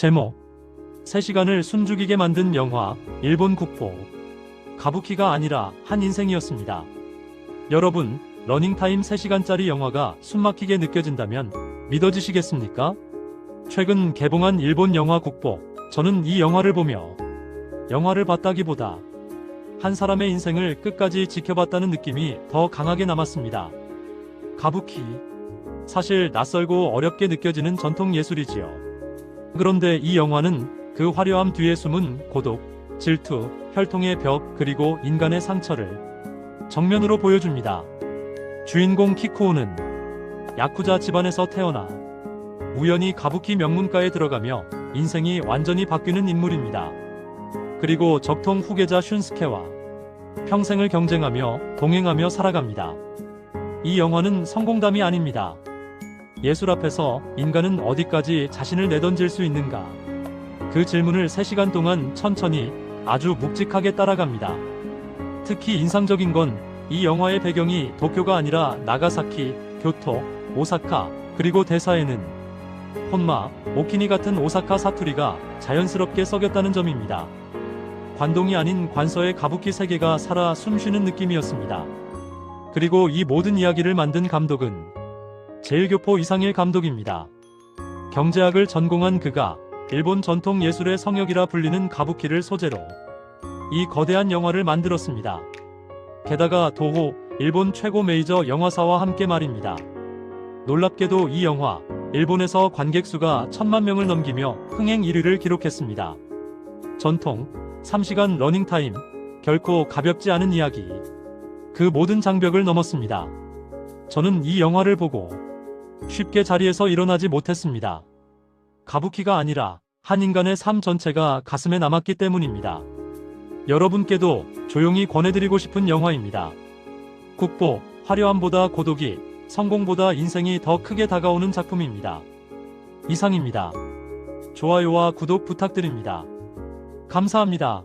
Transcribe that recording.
제목 3시간을 숨죽이게 만든 영화 일본 국보 가부키가 아니라 한 인생이었습니다. 여러분, 러닝타임 3시간짜리 영화가 숨막히게 느껴진다면 믿어지시겠습니까? 최근 개봉한 일본 영화 국보 저는 이 영화를 보며 영화를 봤다기보다 한 사람의 인생을 끝까지 지켜봤다는 느낌이 더 강하게 남았습니다. 가부키 사실 낯설고 어렵게 느껴지는 전통 예술이지요. 그런데 이 영화는 그 화려함 뒤에 숨은 고독, 질투, 혈통의 벽, 그리고 인간의 상처를 정면으로 보여줍니다. 주인공 키코우는 야쿠자 집안에서 태어나 우연히 가부키 명문가에 들어가며 인생이 완전히 바뀌는 인물입니다. 그리고 적통 후계자 슌스케와 평생을 경쟁하며 동행하며 살아갑니다. 이 영화는 성공담이 아닙니다. 예술 앞에서 인간은 어디까지 자신을 내던질 수 있는가? 그 질문을 3시간 동안 천천히 아주 묵직하게 따라갑니다. 특히 인상적인 건 이 영화의 배경이 도쿄가 아니라 나가사키, 교토, 오사카, 그리고 대사에는 혼마, 오키니 같은 오사카 사투리가 자연스럽게 썩였다는 점입니다. 관동이 아닌 관서의 가부키 세계가 살아 숨쉬는 느낌이었습니다. 그리고 이 모든 이야기를 만든 감독은 제일교포 이상일 감독입니다. 경제학을 전공한 그가 일본 전통 예술의 성역이라 불리는 가부키를 소재로 이 거대한 영화를 만들었습니다. 게다가 도호, 일본 최고 메이저 영화사와 함께 말입니다. 놀랍게도 이 영화, 일본에서 관객 수가 천만 명을 넘기며 흥행 1위를 기록했습니다. 전통, 3시간 러닝타임, 결코 가볍지 않은 이야기. 그 모든 장벽을 넘었습니다. 저는 이 영화를 보고 쉽게 자리에서 일어나지 못했습니다. 가부키가 아니라 한 인간의 삶 전체가 가슴에 남았기 때문입니다. 여러분께도 조용히 권해드리고 싶은 영화입니다. 국보, 화려함보다 고독이, 성공보다 인생이 더 크게 다가오는 작품입니다. 이상입니다. 좋아요와 구독 부탁드립니다. 감사합니다.